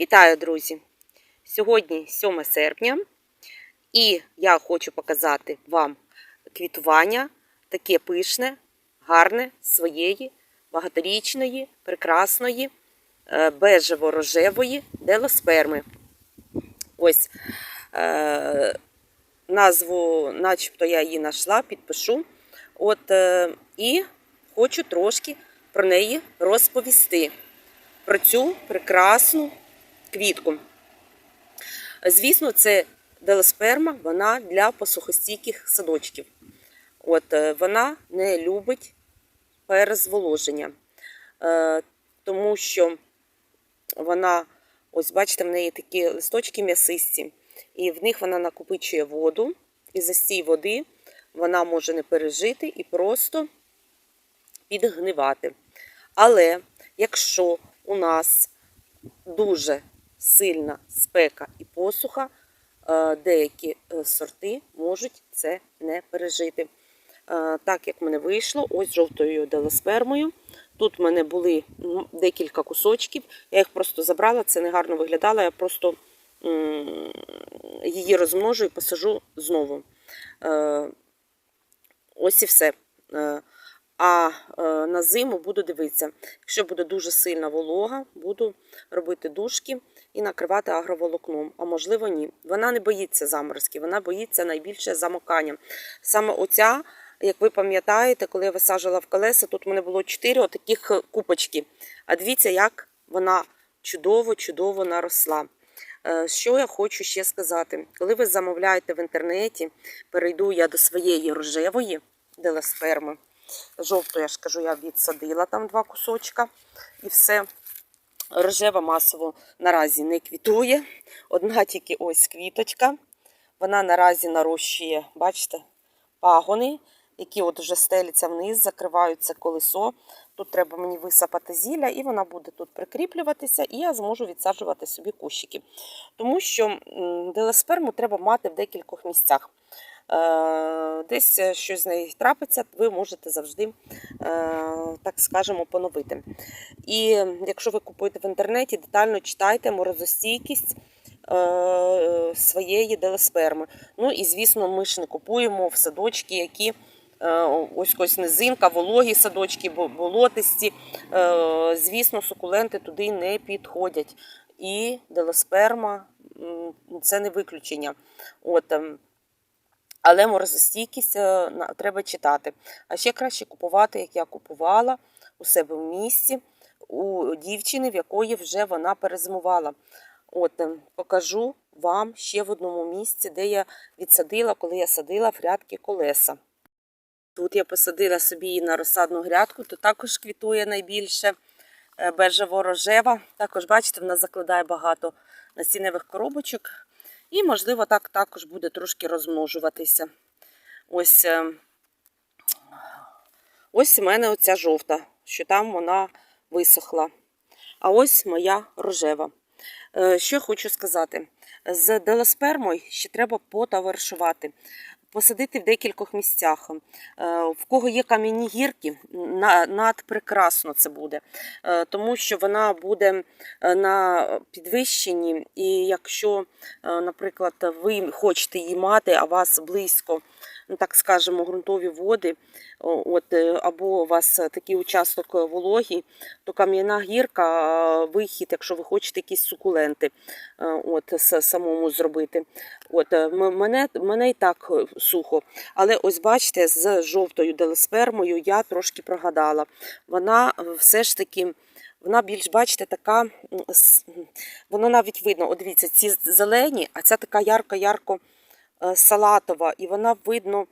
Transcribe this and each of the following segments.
Вітаю, друзі! Сьогодні 7 серпня, і я хочу показати вам квітування таке пишне, гарне своєї багаторічної, прекрасної, е, бежево-рожевої делосперми. Ось е, назву, начебто я її знайшла, підпишу. От, е, і хочу трошки про неї розповісти. Про цю прекрасну квітку. Звісно, це делосперма, вона для посухостійких садочків. От, е, вона не любить перезволоження, е, тому що вона, ось бачите, в неї такі листочки м'ясисті, і в них вона накопичує воду, і за стій води вона може не пережити і просто підгнивати. Але якщо у нас дуже сильна спека і посуха, е, деякі е, сорти можуть це не пережити. Е, Так як мене вийшло, ось жовтою делоспермою. Тут в мене були декілька кусочків, я їх просто забрала, це не гарно виглядало, я просто її розмножу і посажу знову. Ось і все. А на зиму буду дивитися. Якщо буде дуже сильна волога, буду робити дужки і накривати агроволокном. А можливо, ні. Вона не боїться заморозків, вона боїться найбільше замокання. Саме оця, як ви пам'ятаєте, коли я висаджувала в колеса, тут в мене було 4 отаких купочки. А дивіться, як вона чудово-чудово наросла. Е, Що я хочу ще сказати? Коли ви замовляєте в інтернеті, перейду я до своєї рожевої делесперми. Жовту, я ж кажу, я відсадила там два кусочка і все. Рожева масово наразі не квітує. Одна тільки ось квіточка. Вона наразі нарощує, бачите, пагони, які от вже стеляться вниз, закриваються колесо. Тут треба мені висапати зілля, і вона буде тут прикріплюватися, і я зможу відсаджувати собі кущики. Тому що м, делесперму треба мати в декількох місцях. Е, Десь е, щось з нею трапиться, ви можете завжди, е, так скажемо, поновити. І якщо ви купуєте в інтернеті, детально читайте морозостійкість своєї делесперми. Ну і звісно, ми ж не купуємо в садочки, які ось ось низинка, вологі садочки, бо- болотисті. Звісно, сукуленти туди не підходять. І делесперма це не виключення. От, ем, але морозостійкість е, треба читати. А ще краще купувати, як я купувала у себе в місті, у дівчини, в якої вже вона перезимувала. От, е, покажу вам ще в одному місці, де я відсадила, коли я садила в грядки колеса. Тут я посадила собі її на розсадну грядку, то також квітує найбільше е, бежево-рожева. Також, бачите, вона закладає багато насінневих коробочок. І, можливо, так також буде трошки розмножуватися. Ось е, ось у мене оця жовта, що там вона висохла. А ось моя рожева. Е, Що хочу сказати: з делоспермою ще треба потоваришувати. Посадити в декількох місцях. Е, В кого є кам'яні гірки, на- надпрекрасно це буде, Е, тому що вона буде е, на підвищенні, і якщо, наприклад, ви хочете її мати, а вас близько, ну так скажемо, ґрунтові води, от, е, або у вас такий участок вологий, то кам'яна гірка, е, вихід, якщо ви хочете якісь сукуленти е, от, самому зробити. От, е, мене, мене і так е, сухо. Але ось бачите, з жовтою делеспермою я трошки прогадала. Вона е, все ж таки. Вона більш, бачите, така, воно навіть видно, от дивіться, ці зелені, а ця така ярко-ярко е, салатова, і вона видно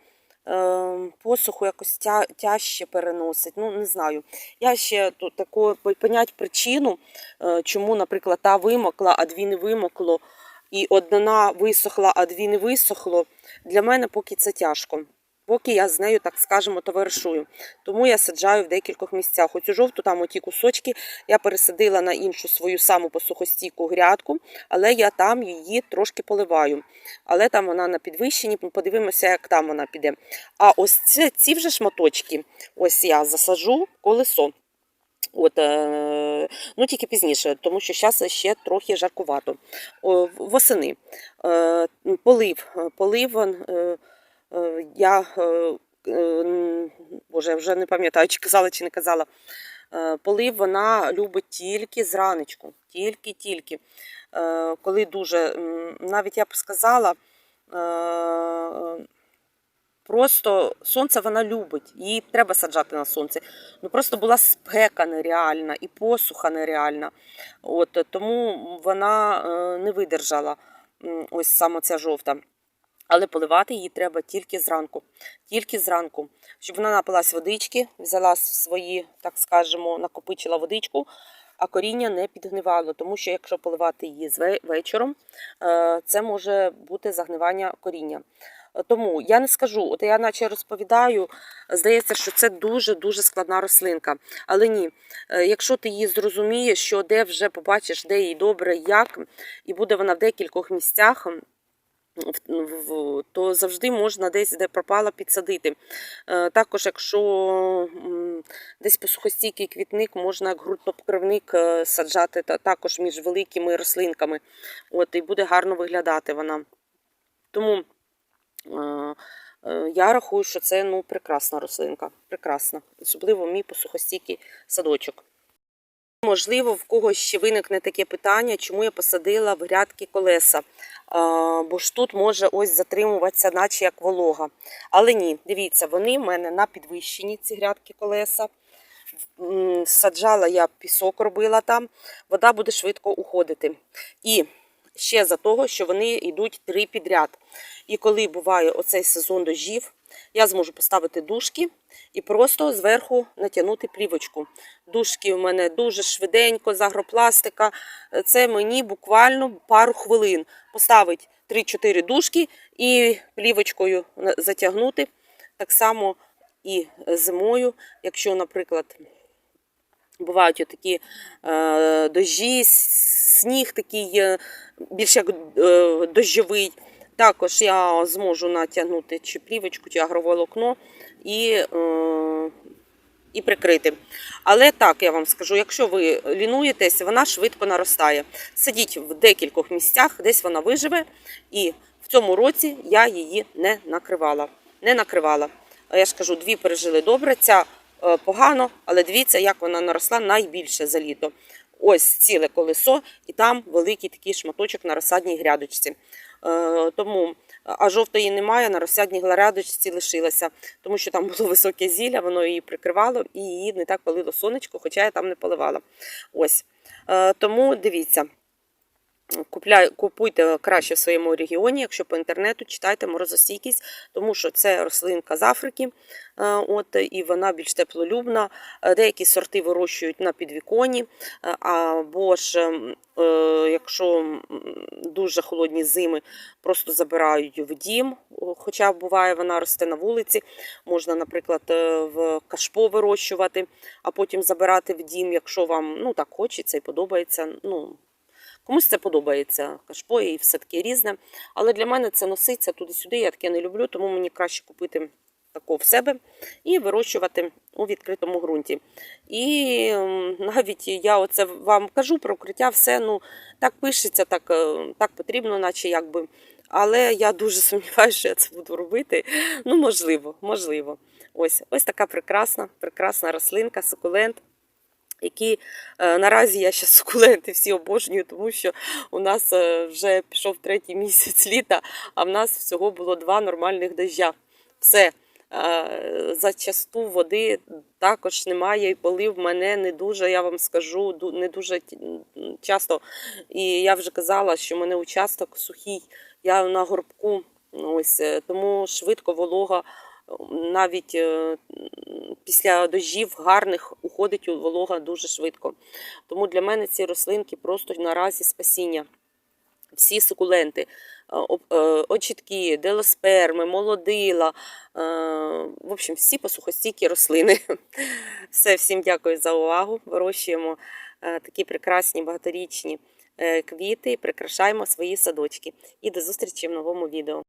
е, посуху якось тя, тяжче переносить. Ну, не знаю. Я ще тут таку понять причину, е, чому, наприклад, та вимокла, а дві не вимокло, і одна висохла, а дві не висохло. Для мене поки це тяжко. Поки я з нею, так скажемо, товаришую. Тому я саджаю в декількох місцях. Оцю жовту, там оті кусочки, я пересадила на іншу свою саму посухостійку грядку, але я там її трошки поливаю. Але там вона на підвищенні, подивимося, як там вона піде. А ось це, ці вже шматочки, ось я засажу колесо. От, е, ну тільки пізніше, тому що зараз ще трохи жаркувато. Восени. Е, полив. Полив е, е, я е, е, боже, вже не пам'ятаю, чи казала, чи не казала. Е, Полив вона любить тільки зранечку, тільки-тільки. Е, Коли дуже, навіть я б сказала, е, просто сонце вона любить, її треба саджати на сонце. Ну просто була спека нереальна і посуха нереальна. От, е, тому вона е, не видержала ось саме ця жовта. Але поливати її треба тільки зранку. Тільки зранку, щоб вона напилась водички, взяла свої, так скажемо, накопичила водичку, а коріння не підгнивало. Тому що якщо поливати її вечором, е, це може бути загнивання коріння. Тому я не скажу, от я наче розповідаю, здається, що це дуже-дуже складна рослинка. Але ні, Е, якщо ти її зрозумієш, що де вже побачиш, де їй добре, як, і буде вона в декількох місцях, то завжди можна десь, де пропала, підсадити. Е, Також, якщо десь посухостійкий квітник, можна як ґрунтопокривник е, саджати також між великими рослинками. От, і буде гарно виглядати вона. Тому е, я рахую, що це ну, прекрасна рослинка. Прекрасна. Особливо мій посухостійкий садочок. Можливо, в когось ще виникне таке питання, чому я посадила в грядки колеса. Бо ж тут може ось затримуватися, наче як волога. Але ні, дивіться, вони в мене на підвищенні, ці грядки колеса. Саджала я пісок, робила там, вода буде швидко уходити. І ще за того, що вони йдуть три підряд. І коли буває оцей сезон дождів, я зможу поставити дужки і просто зверху натягнути плівочку. Дужки у мене дуже швиденько, з агропластика. Це мені буквально пару хвилин. Поставити 3-4 дужки і плівочкою затягнути. Так само і зимою, якщо, наприклад, бувають такі е, дощі, сніг такий більш як е, дощовий. Також я зможу натягнути чи плівочку, чи агроволокно і, е, і прикрити. Але так я вам скажу, якщо ви лінуєтесь, вона швидко наростає. Сидіть в декількох місцях, десь вона виживе, і в цьому році я її не накривала. Не накривала. Я ж кажу, дві пережили добре. Ця погано, але дивіться, як вона наросла найбільше за літо. Ось ціле колесо, і там великий такий шматочок на розсадній грядочці. Е, Тому, а жовтої немає, на розсадній грядочці лишилася, тому що там було високе зілля, воно її прикривало і її не так палило сонечко, хоча я там не поливала. Ось. Е, Тому дивіться. Купляй, купуйте краще в своєму регіоні, якщо по інтернету читайте морозостійкість, тому що це рослинка з Африки, е, от, і вона більш теплолюбна. Е, Деякі сорти вирощують на підвіконі, е, або ж якщо дуже холодні зими, просто забирають в дім, хоча буває, вона росте на вулиці. Можна, наприклад, в кашпо вирощувати, а потім забирати в дім, якщо вам ну, так хочеться і подобається. Ну, Комусь це подобається кашпо і все таке різне. Але для мене це носиться туди-сюди, я таке не люблю, тому мені краще купити тако в себе і вирощувати у відкритому ґрунті. І ем, навіть я оце вам кажу про укриття, все ну так пишеться, так, е, так потрібно, наче якби. Але я дуже сумніваюся, що я це буду робити. Ну, можливо, можливо. Ось ось така прекрасна, прекрасна рослинка, сукулент які е, наразі я ще сукуленти всі обожнюю, тому що у нас е, вже пішов третій місяць літа, а в нас всього було два нормальних дождя. Все. Е, Зачасту води також немає, і полив мене не дуже, я вам скажу, не дуже часто. І я вже казала, що в мене участок сухий, я на горбку, ось е, тому швидко волога навіть е, після дощів гарних уходить у волога дуже швидко. Тому для мене ці рослинки просто наразі спасіння. Всі сукуленти, е, е, очітки, делосперми, молодила, в общем, всі посухостійкі рослини. Все, всім дякую за увагу. Вирощуємо такі прекрасні багаторічні квіти прикрашаємо свої садочки. І до зустрічі в новому відео.